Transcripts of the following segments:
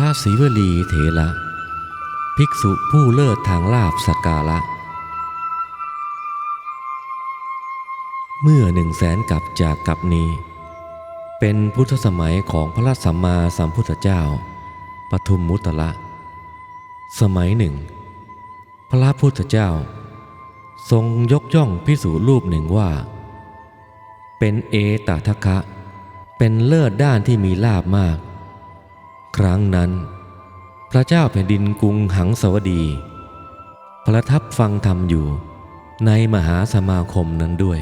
ระศรีวลีเถระภิกษุผู้เลิศทางลาบสักการะ เมื่อหนึ่งแสนกับจากกับนี้ เป็นพุทธสมัยของพระสัมมาสัมพุทธเจ้า ปทุมมุตละ สมัยหนึ่ง พระพุทธเจ้า ทรงยกย่องพิสูรูปหนึ่งว่า เป็นเอตทัคคะ เป็นเลิศด้านที่มีลาบมาก ครั้งนั้น พระเจ้าแผ่นดินกรุงหังสวดี ประทับฟังธรรมอยู่ในมหาสมาคมนั้นด้วย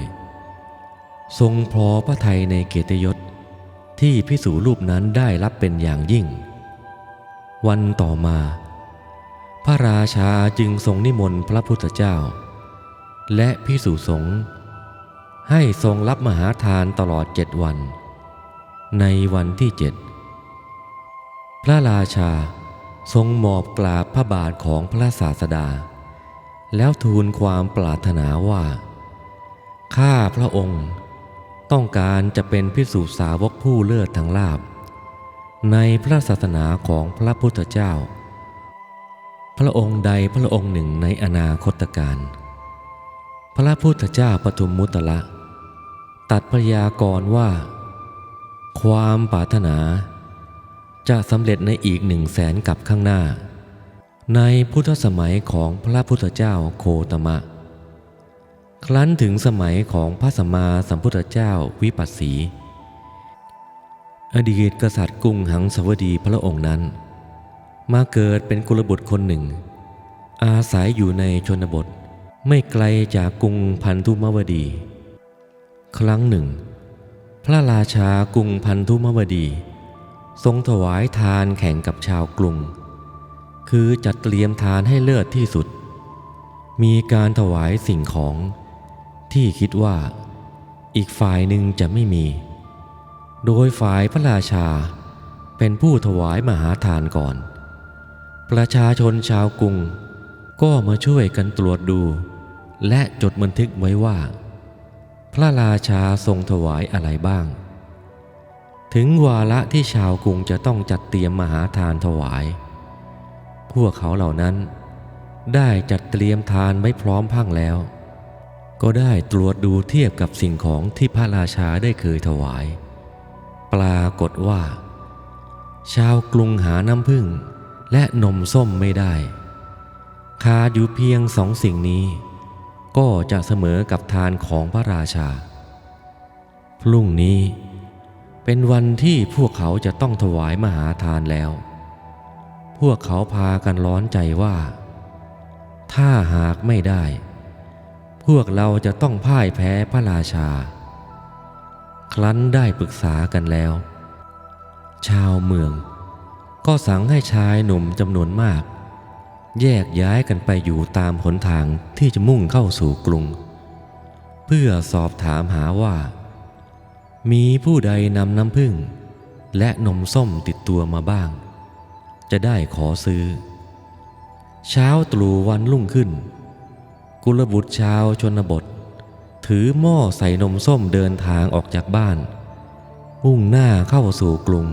ทรงพอพระไทยในเกียรติยศที่พิสูรูปนั้นได้รับเป็นอย่างยิ่ง วันต่อมา พระราชาจึงทรงนิมนต์พระพุทธเจ้า และพิสูสงฆ์ให้ทรงรับมหาทานตลอดเจ็ดวัน ในวันที่เจ็ด พระราชาทรงหมอบกราบพระบาทของพระศาสดา แล้วทูลความปรารถนาว่า ข้าพระองค์ต้องการจะเป็นพิสูจน์สาวกผู้เลิศทางลาบ ในพระศาสนาของพระพุทธเจ้า พระองค์ใดพระองค์หนึ่งในอนาคตการ พระพุทธเจ้าปทุมมุตละ ตัดพยากรว่า ความปรารถนา จะสำเร็จในอีกหนึ่งแสนกับข้างหน้า ในพุทธสมัยของพระพุทธเจ้าโคตมะ ครั้นถึงสมัยของพระสัมมาสัมพุทธเจ้าวิปัสสี อดีตกษัตริย์กรุงหังสวดีพระองค์นั้น มาเกิดเป็นกุลบุตรคนหนึ่ง อาศัยอยู่ในชนบทไม่ไกลจากกรุงพันธุมวดี ครั้งหนึ่ง พระราชากรุงพันธุมวดี ทรงถวายทานแข่งกับชาวกรุง คือจัดเตรียมทานให้เลิศที่สุด มีการถวายสิ่งของ ที่คิดว่า อีกฝ่ายหนึ่งจะไม่มี โดยฝ่ายพระราชาเป็นผู้ถวายมหาทานก่อน ประชาชนชาวกรุง ก็มาช่วยกันตรวจดู และจดบันทึกไว้ว่า พระราชาทรงถวายอะไรบ้าง ถึงวาระที่ชาวกรุงจะต้องจัดเตรียมมหาทานถวาย พวกเขาเหล่านั้น ได้จัดเตรียมทานไว้พร้อมพังแล้ว ก็ได้ตรวจดูเทียบกับสิ่งของที่พระราชาได้เคยถวาย ปรากฏว่า ชาวกรุงหาน้ำผึ้งและนมส้มไม่ได้คาดอยู่เพียงสองสิ่งนี้ ก็จะเสมอกับทานของพระราชา พรุ่งนี้ เป็นวันที่พวกเขาจะต้องถวายมหาทานแล้ว พวกเขาพากันร้อนใจว่า ถ้าหากไม่ได้ พวกเราจะต้องพ่ายแพ้พระราชา ครั้นได้ปรึกษากันแล้ว ชาวเมือง ก็สั่งให้ชายหนุ่มจำนวนมาก แยกย้ายกันไปอยู่ตามหนทางที่จะมุ่งเข้าสู่กรุง เพื่อสอบถามหาว่า มีผู้ใดนำน้ำผึ้งและนมส้มติดตัวมาบ้าง จะได้ขอซื้อ เช้าตรู่วันรุ่งขึ้น กุลบุตรชาวชนบท ถือหม้อใส่นมส้มเดินทางออกจากบ้าน มุ่งหน้าเข้าสู่กรุง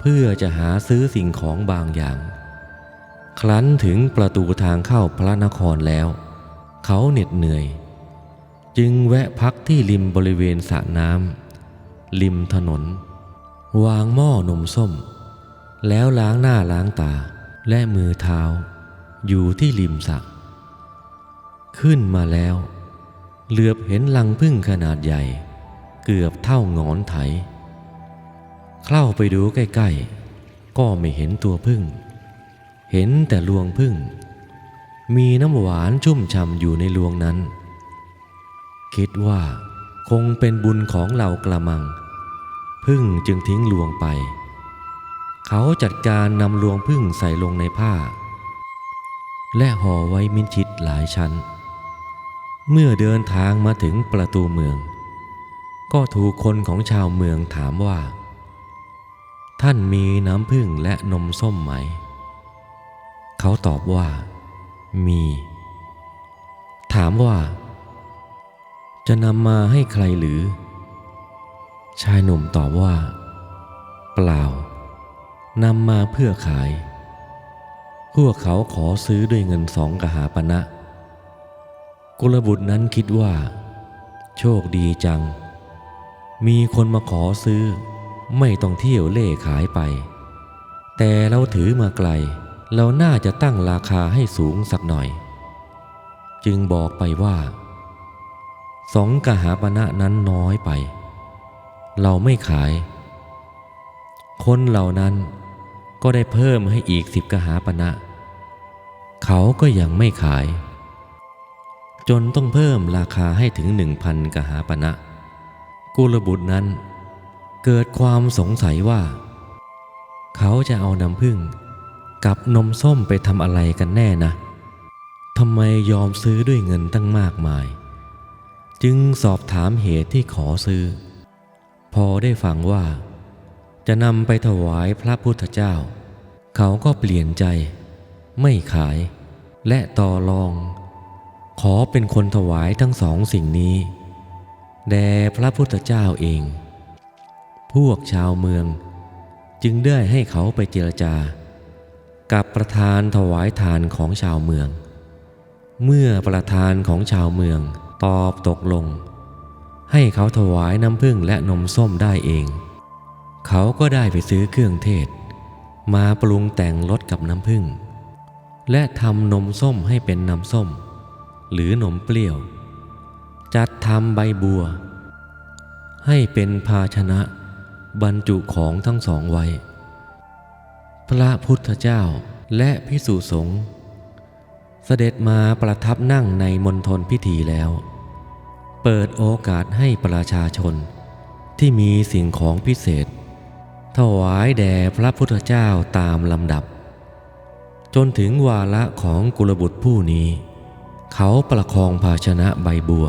เพื่อจะหาซื้อสิ่งของบางอย่าง ครั้นถึงประตูทางเข้าพระนครแล้ว เขาเหน็ดเหนื่อย จึงแวะพักที่ริมบริเวณสระน้ำ ริมถนน วางหม้อนมส้ม แล้วล้างหน้าล้างตาและมือเท้า อยู่ที่ริมสระขึ้นมาแล้ว เหลือบเห็นลังพึ่งขนาดใหญ่ เกือบเท่างอนไถ เข้าไปดูใกล้ๆ ก็ไม่เห็นตัวพึ่ง เห็นแต่ลวงพึ่ง มีน้ำหวานชุ่มช่ำอยู่ในลวงนั้น คิดว่า คงเป็นบุญของเรากระมัง พึ่งจึงทิ้งลวงไป เขาจัดการนำลวงพึ่งใส่ลงในผ้า และห่อไว้มิดชิดหลายชั้น เมื่อเดินทางมาถึงประตูเมือง ก็ถูกคนของชาวเมืองถามว่า ท่านมีน้ำผึ้งและนมส้มไหม เขาตอบว่า มี ถามว่า จะนำมาให้ใครหรือ ชายหนุ่มตอบว่า เปล่านำมาเพื่อขาย พวกเขาขอซื้อด้วยเงินสองกหาปณะกุลบุตรนั้นคิดว่า โชคดีจัง มีคนมาขอซื้อ ไม่ต้องเที่ยวเล่ขายไป แต่เราถือมาไกล เราน่าจะตั้งราคาให้สูงสักหน่อย จึงบอกไปว่า สองกหาปณะนั้นน้อยไป เราไม่ขาย คนเหล่านั้นก็ได้เพิ่มให้อีกสิบกหาปณะ เขาก็ยังไม่ขาย จนต้องเพิ่มราคาให้ถึงหนึ่งพันกหาปณะกุลบุตรนั้นเกิดความสงสัยว่า เขาจะเอาน้ำผึ้งกับนมส้มไปทำอะไรกันแน่นะทำไมยอมซื้อด้วยเงินตั้งมากมาย จึงสอบถามเหตุที่ขอซื้อ พอได้ฟังว่า จะนำไปถวายพระพุทธเจ้า เขาก็เปลี่ยนใจ ไม่ขายและต่อรอง ขอเป็นคนถวายทั้งสองสิ่งนี้แด่พระพุทธเจ้าเอง พวกชาวเมืองจึงได้ให้เขาไปเจรจา กับประธานถวายทานของชาวเมือง เมื่อประธานของชาวเมือง ตอบตกลง ให้เขาถวายน้ำผึ้งและนมส้มได้เอง เขาก็ได้ไปซื้อเครื่องเทศ มาปรุงแต่งรสกับน้ำผึ้งและทำนมส้มให้เป็นน้ำส้ม หรือนมเปรี้ยว จัดทำใบบัว ให้เป็นภาชนะบรรจุของทั้งสองไว้ พระพุทธเจ้าและพิสุสงฆ์ เสด็จมาประทับนั่งในมณฑลพิธีแล้ว เปิดโอกาสให้ประชาชนที่มีสิ่งของพิเศษ ถวายแด่พระพุทธเจ้าตามลำดับ จนถึงวาระของกุลบุตรผู้นี้ เขาประคองภาชนะใบบัว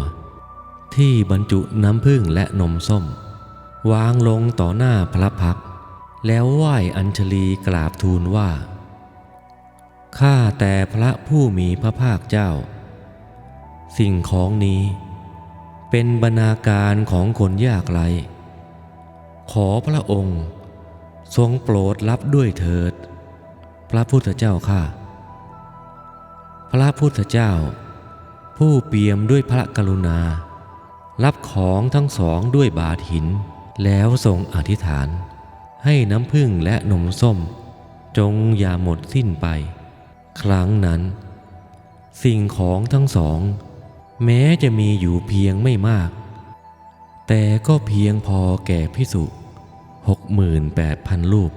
ที่บรรจุน้ำผึ้งและนมส้ม วางลงต่อหน้าพระพัก แล้วไหว้อัญชลีกราบทูลว่า ข้าแต่พระผู้มีพระภาคเจ้า สิ่งของนี้ เป็นบรรณาการของคนยากไร ขอพระองค์ ทรงโปรดรับด้วยเถิด พระพุทธเจ้าข้าพระพุทธเจ้า ผู้เปี่ยมด้วยพระกรุณา รับของทั้งสองด้วยบาทหิน แล้วทรงอธิษฐาน ให้น้ำผึ้งและนมส้ม จงอย่าหมดสิ้นไป ครั้งนั้น สิ่งของทั้งสอง แม้จะมีอยู่เพียงไม่มาก แต่ก็เพียงพอแก่พิสุหกหมื่นแปดพันรูป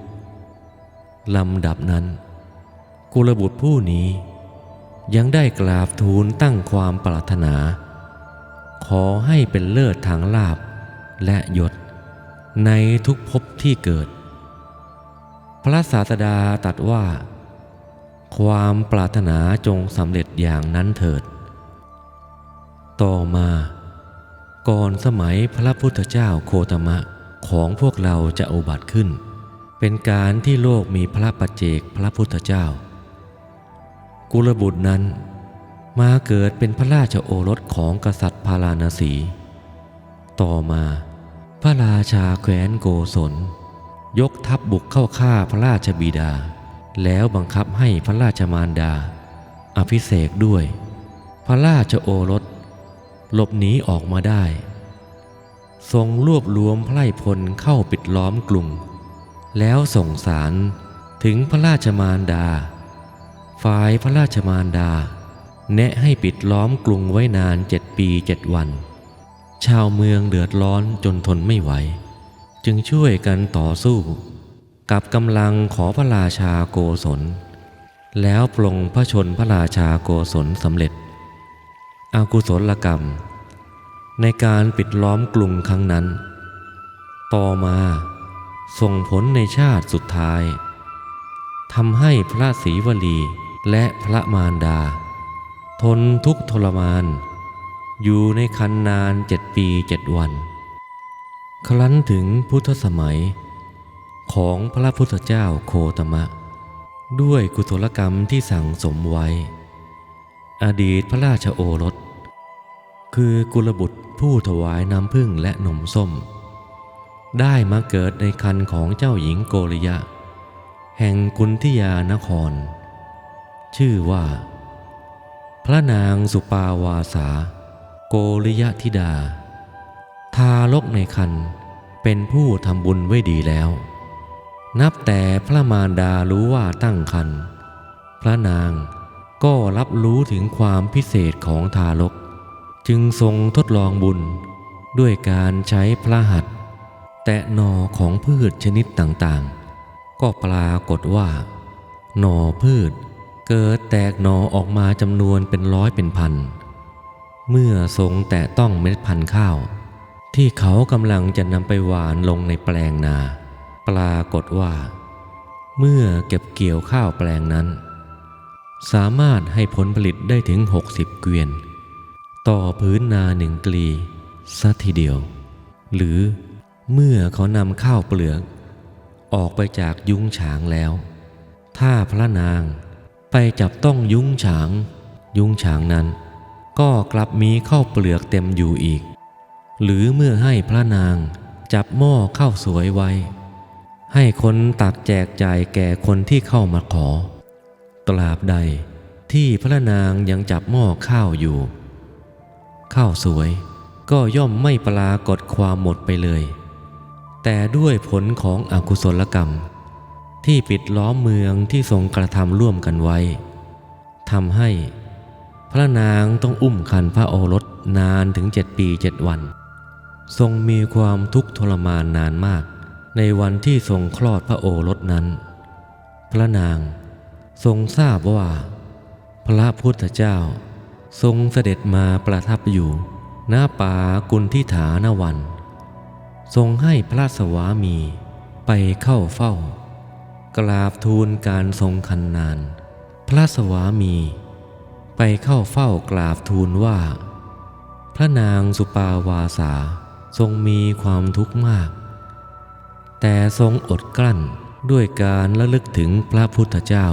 ลำดับนั้น กุลบุตรผู้นี้ ยังได้กราบทูลตั้งความปรารถนา ขอให้เป็นเลิศทางลาบและยศ ในทุกภพที่เกิด พระศาสดาตรัสว่า ความปรารถนาจงสำเร็จอย่างนั้นเถิด ต่อมา ก่อนสมัยพระพุทธเจ้าโคตมะของพวกเราจะอุบัติขึ้น เป็นการที่โลกมีพระปัจเจกพระพุทธเจ้า กุลบุตรนั้นมาเกิดเป็นพระราชโอรสของกษัตริย์พาราณสี ต่อมา พระราชาแคว้นโกศล ยกทัพบบุกเข้าฆ่าพระราชบิดา แล้วบังคับให้พระราชมารดา อภิเษกด้วย พระราชโอรส หลบหนีออกมาได้ ทรงรวบรวมไพร่พลเข้าปิดล้อมกรุงแล้วส่งสารถึงพระราชมารดา ฝ่ายพระราชมารดา แนะให้ปิดล้อมกรุงไว้นานเจ็ดปีเจ็ดวัน ชาวเมืองเดือดร้อนจนทนไม่ไหว จึงช่วยกันต่อสู้ กับกำลังขอพระราชาโกศล แล้วปลงพระชนพระราชาโกศลสำเร็จ อากุศลกรรม ในการปิดล้อมกรุงครั้งนั้น ต่อมาส่งผลในชาติสุดท้ายทำให้พระศรีวลีและพระมารดา ทนทุกทรมาน อยู่ในคันนานเจ็ดปีเจ็ดวัน ครั้นถึงพุทธสมัย ของพระพุทธเจ้าโคตมะ ด้วยกุศลกรรมที่สั่งสมไว้ อดีตพระราชโอรส คือกุลบุตรผู้ถวายน้ำผึ้งและนมส้ม ได้มาเกิดในคันของเจ้าหญิงโกริยะ แห่งกุนทิยานคร ชื่อว่า พระนางสุปาวาสา โกริยธิดา ทารกในคันเป็นผู้ทำบุญไว้ดีแล้ว นับแต่พระมารดารู้ว่าตั้งคันพระนางก็รับรู้ถึงความพิเศษของทารก จึงทรงทดลองบุญด้วยการใช้พระหัตถ์แตะหนอของพืชชนิดต่างๆ ก็ปรากฏว่า หน่อพืชเกิดแตกหนอออกมาจำนวนเป็นร้อยเป็นพัน เมื่อทรงแตะต้องเม็ดพันธุ์ข้าว ที่เขากำลังจะนำไปหวานลงในแปลงนา ปรากฏว่า เมื่อเก็บเกี่ยวข้าวแปลงนั้น สามารถให้ผลผลิตได้ถึง 60 เกวียน ต่อพื้นนาหนึ่งกลีสัทีเดียว หรือเมื่อเขานำข้าวเปลือก ออกไปจากยุ้งฉางแล้ว ถ้าพระนางไปจับต้องยุ้งฉาง ยุ้งฉางนั้น ก็กลับมีข้าวเปลือกเต็มอยู่อีก หรือเมื่อให้พระนางจับหม้อข้าวสวยไว้ ให้คนตักแจกจ่ายแก่คนที่เข้ามาขอ ตราบใดที่พระนางยังจับหม้อข้าวอยู่ ข้าวสวยก็ย่อมไม่ปรากฏความหมดไปเลย แต่ด้วยผลของอกุศลกรรม ที่ปิดล้อมเมืองที่ทรงกระทำร่วมกันไว้ทำให้พระนางต้องอุ้มคันพระโอรสนานถึงเจ็ดปีเจ็ดวัน ทรงมีความทุกข์ทรมานนานมาก ในวันที่ทรงคลอดพระโอรสนั้น พระนางทรงทราบว่า พระพุทธเจ้าทรงเสด็จมาประทับอยู่ณป่ากุนทิฐานวัน ทรงให้พระสวามีไปเข้าเฝ้า กราบทูลการทรงคันนาน พระสวามี ไปเข้าเฝ้ากราบทูลว่า พระนางสุปาวาสาทรงมีความทุกข์มาก แต่ทรงอดกลั้นด้วยการระลึกถึงพระพุทธเจ้า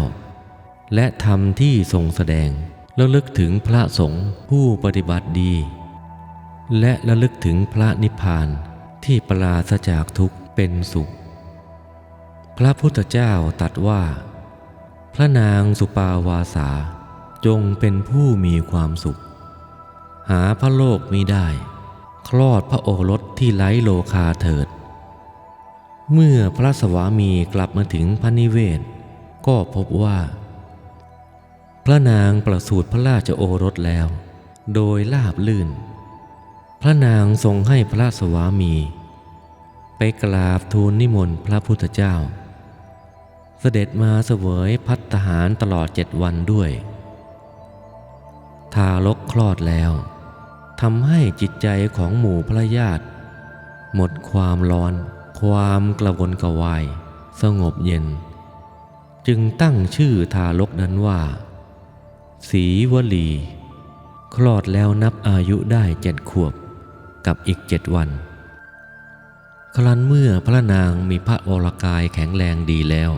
และธรรมที่ทรงแสดงระลึกถึงพระสงฆ์ผู้ปฏิบัติดี และระลึกถึงพระนิพพานที่ปราศจากทุกข์เป็นสุข พระพุทธเจ้าตรัสว่า พระนางสุปาวาสาจงเป็นผู้มีความสุข หาพระโลกมิได้ คลอดพระโอรสที่ไร้โลคาเถิด เมื่อพระสวามีกลับมาถึงพระนิเวศ ก็พบว่า พระนางประสูติพระราชโอรสแล้ว โดยลาบลื่น พระนางทรงให้พระสวามี ไปกราบทูลนิมนต์พระพุทธเจ้า เสด็จมาเสวยพัฒหารตลอดเจ็ดวันด้วย ทารกคลอดแล้วทำให้จิตใจของหมู่พระญาติ หมดความร้อน ความกระวนกระวาย สงบเย็น จึงตั้งชื่อทารกนั้นว่า สีวลี คลอดแล้วนับอายุได้เจ็ดขวบกับอีกเจ็ดวัน ครั้นเมื่อพระนางมีพระวรกายแข็งแรงดีแล้ว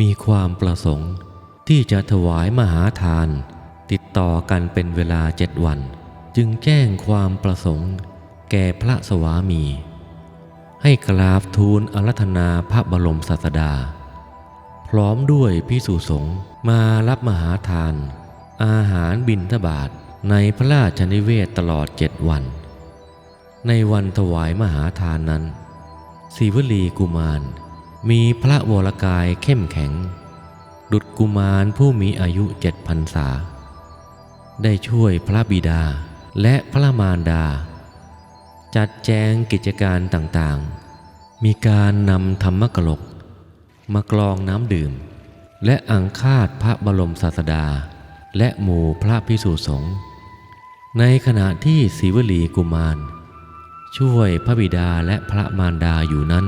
มีความประสงค์ที่จะถวายมหาทาน ติดต่อกันเป็นเวลาเจ็ดวัน จึงแจ้งความประสงค์แก่พระสวามี ให้กราบทูลอารัธนาพระบรมศาสดา พร้อมด้วยพิสุสงฆ์มารับมหาทาน อาหารบิณฑบาตในพระราชนิเวศตลอดเจ็ดวัน ในวันถวายมหาทานนั้นศิวลีกุมาร มีพระวรกายเข้มแข็ง ดุจกุมารผู้มีอายุเจ็ดพรรษา ได้ช่วยพระบิดาและพระมารดา จัดแจงกิจการต่างๆ มีการนำธรรมกลก มากรองน้ำดื่ม และอังคาดพระบรมศาสดา และหมู่พระพิสุสงฆ์ในขณะที่ศิวลีกุมาร ช่วยพระบิดาและพระมารดาอยู่นั้น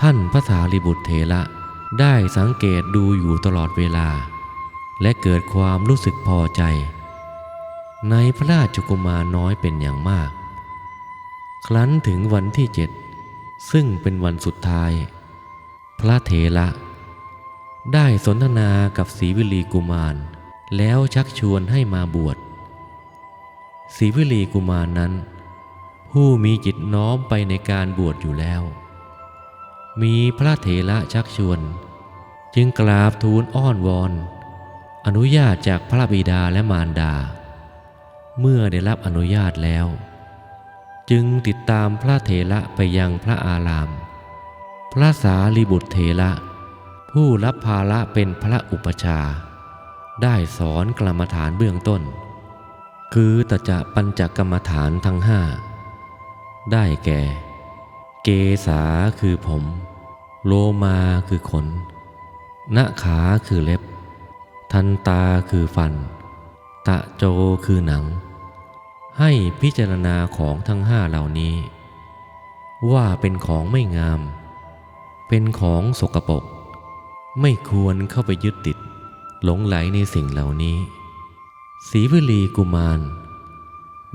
ท่านพระสารีบุตรเถระได้สังเกตดูอยู่ตลอดเวลา และเกิดความรู้สึกพอใจ ในพระราชกุมารน้อยเป็นอย่างมาก ครั้นถึงวันที่เจ็ดซึ่งเป็นวันสุดท้าย พระเถระ ได้สนทนากับศรีวิลีกุมาร แล้วชักชวนให้มาบวชศรีวิลีกุมารนั้น ผู้มีจิตน้อมไปในการบวชอยู่แล้ว มีพระเถระชักชวน จึงกราบทูลอ้อนวอน อนุญาตจากพระบิดาและมารดา เมื่อได้รับอนุญาตแล้ว จึงติดตามพระเถระไปยังพระอาราม พระสารีบุตรเถระผู้รับภาระเป็นพระอุปชา ได้สอนกรรมฐานเบื้องต้น คือตจะปัญจกรรมฐานทั้งห้า ได้แก่ เกษาคือผม โลมาคือขนนขาคือเล็บ ทันตาคือฟัน ตะโจคือหนัง ให้พิจารณาของทั้งห้าเหล่านี้ ว่าเป็นของไม่งาม เป็นของสกปรกไม่ควรเข้าไปยึดติด หลงไหลในสิ่งเหล่านี้ศรีวลีกุมาร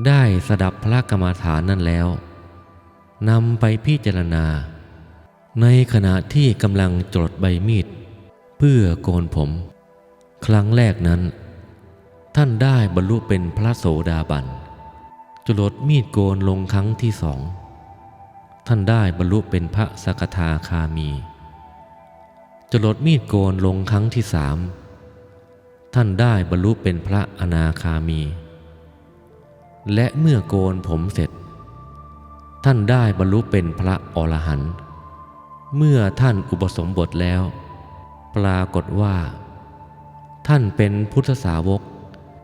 ได้สดับพระกรรมฐานนั้นแล้วนำไปพิจารณา ในขณะที่กำลังจดใบมีด เพื่อโกนผม ครั้งแรกนั้น ท่านได้บรรลุเป็นพระโสดาบัน จรดมีดโกนลงครั้งที่สอง ท่านได้บรรลุเป็นพระสกทาคามี จรดมีดโกนลงครั้งที่สาม ท่านได้บรรลุเป็นพระอนาคามี และเมื่อโกนผมเสร็จ ท่านได้บรรลุเป็นพระอรหันต์เมื่อท่านอุปสมบทแล้ว ปรากฏว่า ท่านเป็นพุทธสาวก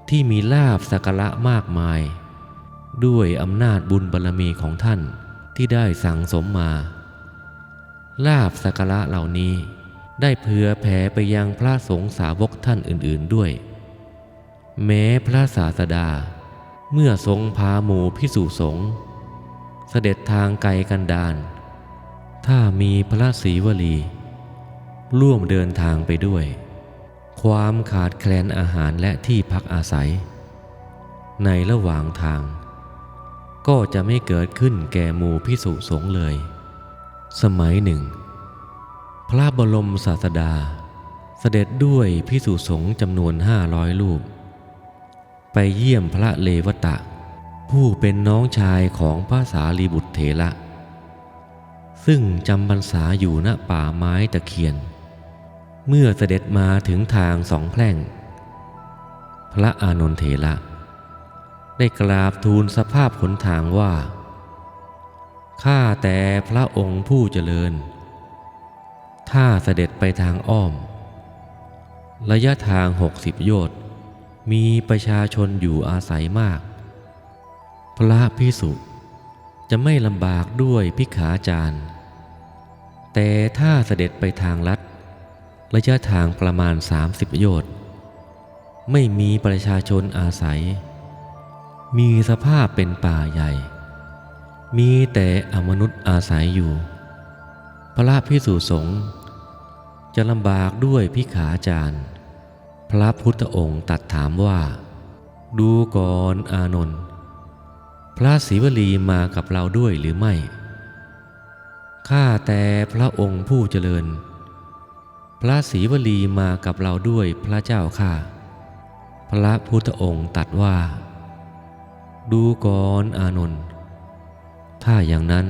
ที่มีลาบสักระมากมาย ด้วยอำนาจบุญบารรมีของท่านที่ได้สั่งสมมา ลาบสักระเหล่านี้ได้เผื่อแผ่ไปยังพระสงฆ์สาวกท่านอื่นๆด้วย แม้พระศาสดา เมื่อทรงพาหมู่พิสุสงฆ์เสด็จทางไกลกันดาน ถ้ามีพระศรีวลี ร่วมเดินทางไปด้วย ความขาดแคลนอาหารและที่พักอาศัย ในระหว่างทาง ก็จะไม่เกิดขึ้นแก่หมู่พิสุสงฆ์เลย สมัยหนึ่ง พระบรมศาสดา เสด็จด้วยพิสุสงฆ์จำนวนห้าร้อยรูป ไปเยี่ยมพระเลวตะ ผู้เป็นน้องชายของพระสารีบุตรเถระซึ่งจำพรรษาอยู่ณป่าไม้ตะเคียน เมื่อเสด็จมาถึงทางสองแพร่ง พระอานนทเถระ ได้กราบทูลสภาพขนทางว่า ข้าแต่พระองค์ผู้เจริญ ถ้าเสด็จไปทางอ้อม ระยะทางหกสิบโยชน์ มีประชาชนอยู่อาศัยมาก พระพิสุจะไม่ลำบากด้วยพิขาจารย์ แต่ถ้าเสด็จไปทางลัด ระยะทางประมาณ 30 โยชน์ ไม่มีประชาชนอาศัย มีสภาพเป็นป่าใหญ่ มีแต่อมนุษย์อาศัยอยู่ พระพิสุสงฆ์จะลำบากด้วยพิขาจารย์ พระพุทธองค์ตัดถามว่า ดูก่อนอานนท์พระศรีวลีมากับเราด้วยหรือไม่ ข้าแต่พระองค์ผู้เจริญ พระศรีวลีมากับเราด้วยพระเจ้าข้าพระพุทธองค์ตัดว่า ดูก่อนอานนท์ถ้าอย่างนั้น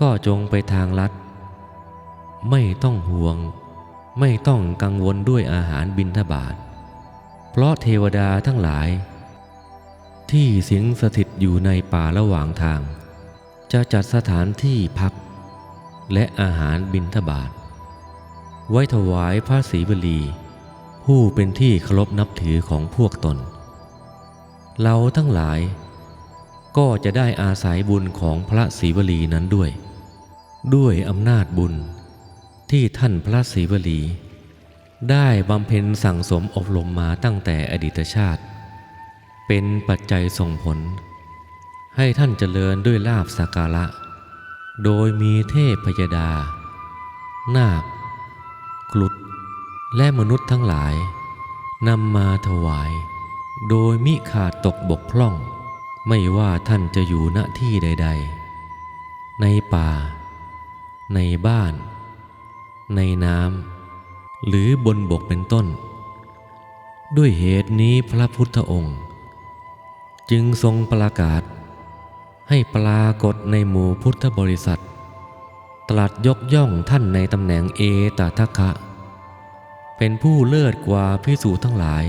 ก็จงไปทางลัด ไม่ต้องห่วง ไม่ต้องกังวลด้วยอาหารบิณฑบาตเพราะเทวดาทั้งหลาย ที่สิงสถิตอยู่ในป่าระหว่างทาง จะจัดสถานที่พัก และอาหารบิณฑบาตไว้ถวายพระศรีวลี ผู้เป็นที่เคารพนับถือของพวกตน เราทั้งหลาย ก็จะได้อาศัยบุญของพระศรีวลีนั้นด้วย ด้วยอำนาจบุญที่ท่านพระศรีวลี ได้บำเพ็ญสั่งสมอบรมมาตั้งแต่อดีตชาติ เป็นปัจจัยส่งผล ให้ท่านเจริญด้วยลาบสักการะ โดยมีเทพพยดา นาคกลุดและมนุษย์ทั้งหลายนำมาถวาย โดยมิขาดตกบกพร่อง ไม่ว่าท่านจะอยู่ณที่ใด ๆ ในป่า ในบ้าน ในน้ำหรือบนบกเป็นต้น ด้วยเหตุนี้พระพุทธองค์ จึงทรงประกาศ ให้ปรากฏในหมู่พุทธบริษัท ตรัสยกย่องท่านในตำแหน่งเอตทัคคะ เป็นผู้เลิศกว่าพิสูจทั้งหลาย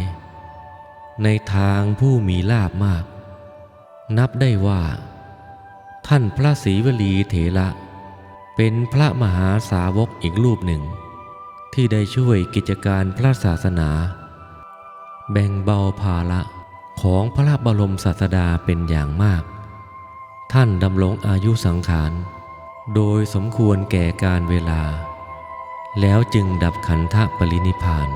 ในทางผู้มีลาบมาก นับได้ว่า ท่านพระศรีวลีเถระเป็นพระมหาสาวกอีกรูปหนึ่ง ที่ได้ช่วยกิจการพระศาสนา แบ่งเบาภาระของพระบรมศาสดาเป็นอย่างมาก ท่านดำรงอายุสังขาร โดยสมควรแก่การเวลา แล้วจึงดับขันธปรินิพพาน